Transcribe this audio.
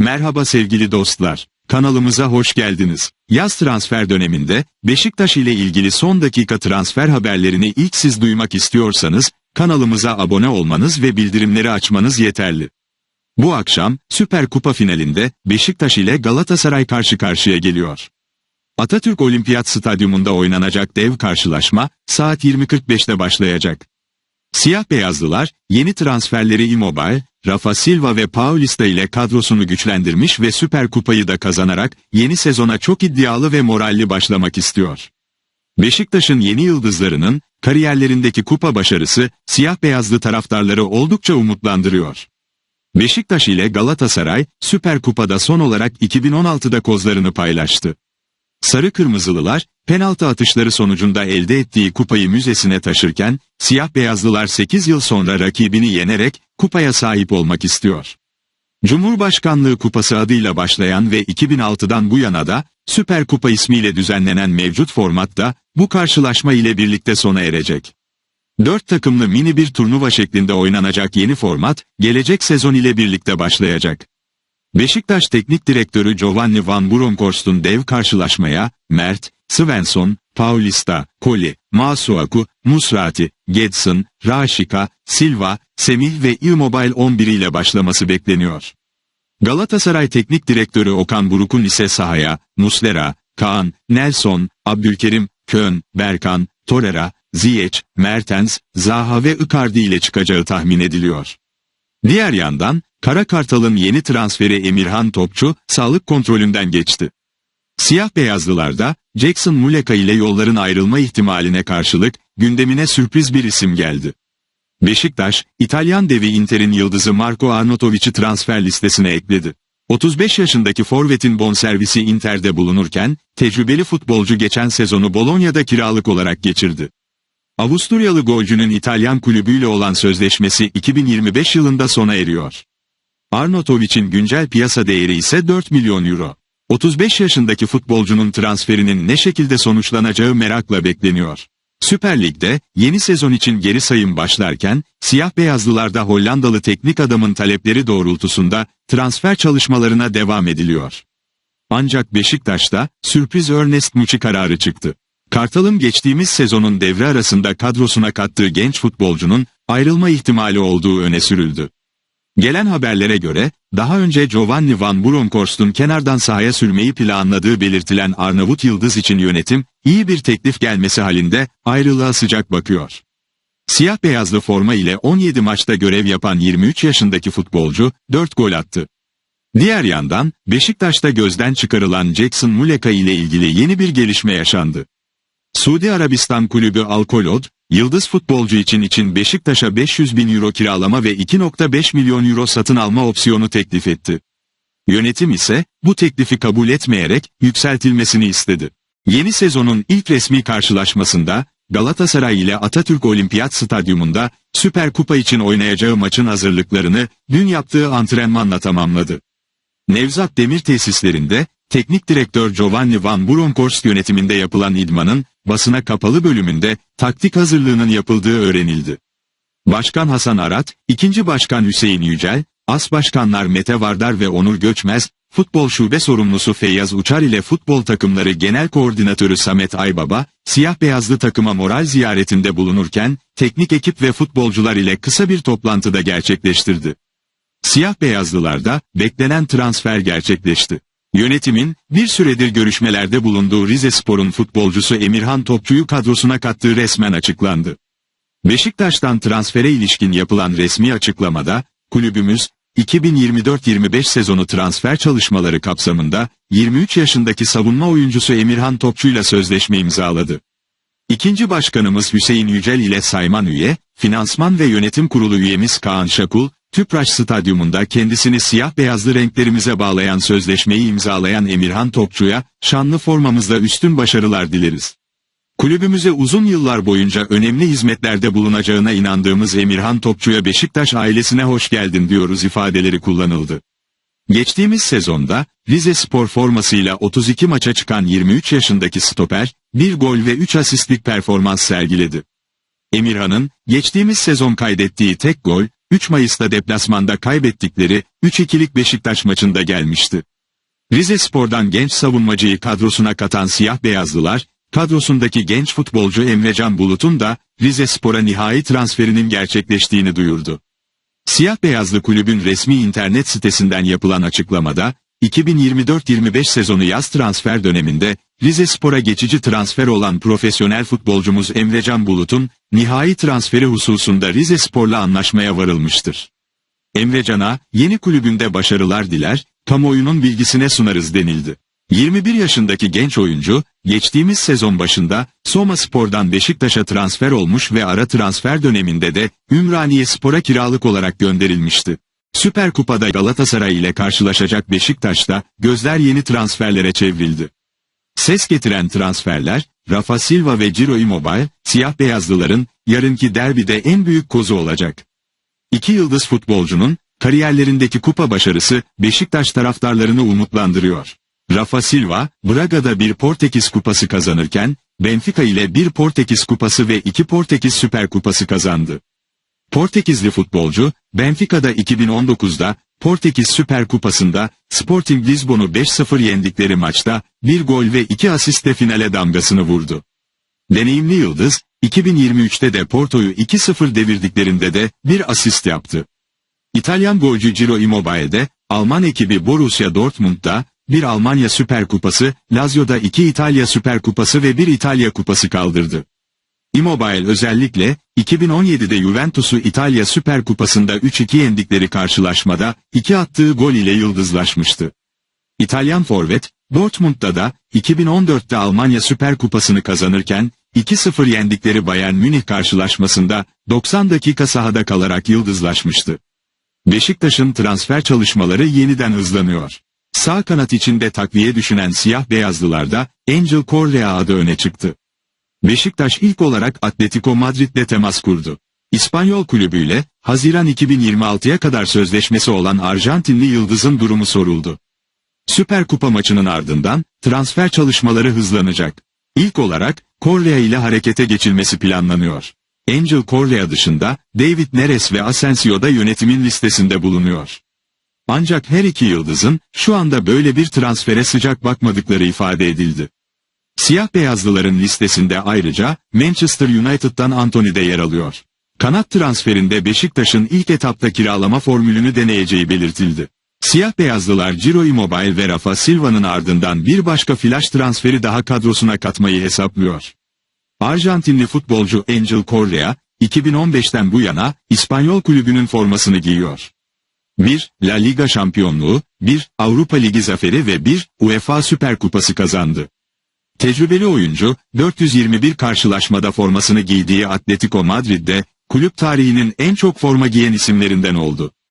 Merhaba sevgili dostlar. Kanalımıza hoş geldiniz. Yaz transfer döneminde Beşiktaş ile ilgili son dakika transfer haberlerini ilk siz duymak istiyorsanız kanalımıza abone olmanız ve bildirimleri açmanız yeterli. Bu akşam Süper Kupa finalinde Beşiktaş ile Galatasaray karşı karşıya geliyor. Atatürk Olimpiyat Stadyumunda oynanacak dev karşılaşma saat 20.45'te başlayacak. Siyah beyazlılar yeni transferleri Immobile, Rafa Silva ve Paulista ile kadrosunu güçlendirmiş ve Süper Kupayı da kazanarak yeni sezona çok iddialı ve moralli başlamak istiyor. Beşiktaş'ın yeni yıldızlarının kariyerlerindeki kupa başarısı siyah beyazlı taraftarları oldukça umutlandırıyor. Beşiktaş ile Galatasaray Süper Kupa'da son olarak 2016'da kozlarını paylaştı. Sarı Kırmızılılar, penaltı atışları sonucunda elde ettiği kupayı müzesine taşırken, siyah beyazlılar 8 yıl sonra rakibini yenerek kupaya sahip olmak istiyor. Cumhurbaşkanlığı Kupası adıyla başlayan ve 2006'dan bu yana da Süper Kupa ismiyle düzenlenen mevcut formatta bu karşılaşma ile birlikte sona erecek. Dört takımlı mini bir turnuva şeklinde oynanacak yeni format, gelecek sezon ile birlikte başlayacak. Beşiktaş Teknik Direktörü Giovanni Van Bronckhorst'un dev karşılaşmaya, Mert, Svensson, Paulista, Koli, Masuaku, Musrati, Gedson, Raşika, Silva, Semih ve Immobile 11 ile başlaması bekleniyor. Galatasaray Teknik Direktörü Okan Buruk'un ise sahaya, Muslera, Kaan, Nelson, Abdülkerim, Kön, Berkan, Torreira, Ziyech, Mertens, Zaha ve Icardi ile çıkacağı tahmin ediliyor. Diğer yandan, Kara Kartal'ın yeni transferi Emirhan Topçu, sağlık kontrolünden geçti. Siyah beyazlılarda, Jackson Muleka ile yolların ayrılma ihtimaline karşılık, gündemine sürpriz bir isim geldi. Beşiktaş, İtalyan devi Inter'in yıldızı Marco Arnautovic'i transfer listesine ekledi. 35 yaşındaki forvetin bonservisi Inter'de bulunurken, tecrübeli futbolcu geçen sezonu Bologna'da kiralık olarak geçirdi. Avusturyalı golcünün İtalyan kulübüyle olan sözleşmesi 2025 yılında sona eriyor. Arnautovic'in güncel piyasa değeri ise 4 milyon euro. 35 yaşındaki futbolcunun transferinin ne şekilde sonuçlanacağı merakla bekleniyor. Süper Lig'de yeni sezon için geri sayım başlarken, siyah beyazlılarda Hollandalı teknik adamın talepleri doğrultusunda transfer çalışmalarına devam ediliyor. Ancak Beşiktaş'ta sürpriz Ernest Muçi kararı çıktı. Kartal'ın geçtiğimiz sezonun devre arasında kadrosuna kattığı genç futbolcunun ayrılma ihtimali olduğu öne sürüldü. Gelen haberlere göre, daha önce Giovanni Van Bronckhorst'un kenardan sahaya sürmeyi planladığı belirtilen Arnavut Yıldız için yönetim, iyi bir teklif gelmesi halinde ayrılığa sıcak bakıyor. Siyah beyazlı forma ile 17 maçta görev yapan 23 yaşındaki futbolcu 4 gol attı. Diğer yandan Beşiktaş'ta gözden çıkarılan Jackson Muleka ile ilgili yeni bir gelişme yaşandı. Suudi Arabistan kulübü Al-Kolod, yıldız futbolcu için için Beşiktaş'a 500 bin euro kiralama ve 2.5 milyon euro satın alma opsiyonu teklif etti. Yönetim ise bu teklifi kabul etmeyerek yükseltilmesini istedi. Yeni sezonun ilk resmi karşılaşmasında Galatasaray ile Atatürk Olimpiyat Stadyumunda Süper Kupa için oynayacağı maçın hazırlıklarını dün yaptığı antrenmanla tamamladı. Nevzat Demir tesislerinde teknik direktör Giovanni Van Bronckhorst yönetiminde yapılan idmanın basına kapalı bölümünde taktik hazırlığının yapıldığı öğrenildi. Başkan Hasan Arat, ikinci başkan Hüseyin Yücel, as başkanlar Mete Vardar ve Onur Göçmez, futbol şube sorumlusu Feyyaz Uçar ile futbol takımları genel koordinatörü Samet Aybaba, siyah beyazlı takıma moral ziyaretinde bulunurken, teknik ekip ve futbolcular ile kısa bir toplantıda gerçekleştirdi. Siyah beyazlılarda beklenen transfer gerçekleşti. Yönetimin bir süredir görüşmelerde bulunduğu Rize Spor'un futbolcusu Emirhan Topçu'yu kadrosuna kattığı resmen açıklandı. Beşiktaş'tan transfere ilişkin yapılan resmi açıklamada, kulübümüz, 2024-25 sezonu transfer çalışmaları kapsamında 23 yaşındaki savunma oyuncusu Emirhan Topçu'yla sözleşme imzaladı. İkinci başkanımız Hüseyin Yücel ile sayman üye, finansman ve yönetim kurulu üyemiz Kaan Şakul, Tüpraş Stadyumunda kendisini siyah beyazlı renklerimize bağlayan sözleşmeyi imzalayan Emirhan Topçu'ya, şanlı formamızda üstün başarılar dileriz. Kulübümüze uzun yıllar boyunca önemli hizmetlerde bulunacağına inandığımız Emirhan Topçu'ya Beşiktaş ailesine hoş geldin diyoruz ifadeleri kullanıldı. Geçtiğimiz sezonda Rize Spor formasıyla 32 maça çıkan 23 yaşındaki stoper, 1 gol ve 3 asistlik performans sergiledi. Emirhan'ın geçtiğimiz sezon kaydettiği tek gol, 3 Mayıs'ta deplasmanda kaybettikleri 3-2'lik Beşiktaş maçında gelmişti. Rize Spor'dan genç savunmacıyı kadrosuna katan siyah beyazlılar, kadrosundaki genç futbolcu Emrecan Bulut'un da Rize Spor'a nihai transferinin gerçekleştiğini duyurdu. Siyah beyazlı kulübün resmi internet sitesinden yapılan açıklamada, 2024-25 sezonu yaz transfer döneminde Rize Spor'a geçici transfer olan profesyonel futbolcumuz Emrecan Bulut'un nihai transferi hususunda Rize Spor'la anlaşmaya varılmıştır. Emrecan'a yeni kulübünde başarılar diler, kamuoyunun bilgisine sunarız denildi. 21 yaşındaki genç oyuncu, geçtiğimiz sezon başında Soma Spor'dan Beşiktaş'a transfer olmuş ve ara transfer döneminde de Ümraniye Spor'a kiralık olarak gönderilmişti. Süper Kupa'da Galatasaray ile karşılaşacak Beşiktaş'ta gözler yeni transferlere çevrildi. Ses getiren transferler, Rafa Silva ve Ciro Immobile, siyah beyazlıların yarınki derbide en büyük kozu olacak. İki yıldız futbolcunun kariyerlerindeki kupa başarısı Beşiktaş taraftarlarını umutlandırıyor. Rafa Silva, Braga'da bir Portekiz kupası kazanırken, Benfica ile bir Portekiz kupası ve iki Portekiz Süper Kupası kazandı. Portekizli futbolcu, Benfica'da 2019'da, Portekiz Süper Kupası'nda, Sporting Lisbon'u 5-0 yendikleri maçta, bir gol ve iki asistle finale damgasını vurdu. Deneyimli Yıldız, 2023'te de Porto'yu 2-0 devirdiklerinde de bir asist yaptı. İtalyan golcü Ciro Immobile de, Alman ekibi Borussia Dortmund'da, bir Almanya Süper Kupası, Lazio'da iki İtalya Süper Kupası ve bir İtalya Kupası kaldırdı. Immobile özellikle, 2017'de Juventus'u İtalya Süper Kupası'nda 3-2 yendikleri karşılaşmada, iki attığı gol ile yıldızlaşmıştı. İtalyan forvet, Dortmund'da da, 2014'te Almanya Süper Kupası'nı kazanırken, 2-0 yendikleri Bayern Münih karşılaşmasında, 90 dakika sahada kalarak yıldızlaşmıştı. Beşiktaş'ın transfer çalışmaları yeniden hızlanıyor. Sağ kanat içinde takviye düşünen siyah beyazlılarda, Angel Correa adı öne çıktı. Beşiktaş ilk olarak Atletico Madrid'le temas kurdu. İspanyol kulübüyle, Haziran 2026'ya kadar sözleşmesi olan Arjantinli Yıldız'ın durumu soruldu. Süper Kupa maçının ardından, transfer çalışmaları hızlanacak. İlk olarak, Correa ile harekete geçilmesi planlanıyor. Angel Correa dışında, David Neres ve Asensio da yönetimin listesinde bulunuyor. Ancak her iki yıldızın, şu anda böyle bir transfere sıcak bakmadıkları ifade edildi. Siyah beyazlıların listesinde ayrıca Manchester United'dan Anthony de yer alıyor. Kanat transferinde Beşiktaş'ın ilk etapta kiralama formülünü deneyeceği belirtildi. Siyah beyazlılar Ciro Immobile ve Rafa Silva'nın ardından bir başka flash transferi daha kadrosuna katmayı hesaplıyor. Arjantinli futbolcu Angel Correa, 2015'ten bu yana İspanyol kulübünün formasını giyiyor. 1. La Liga şampiyonluğu, 1. Avrupa Ligi zaferi ve 1. UEFA Süper Kupası kazandı. Tecrübeli oyuncu, 421 karşılaşmada formasını giydiği Atletico Madrid'de, kulüp tarihinin en çok forma giyen isimlerinden oldu.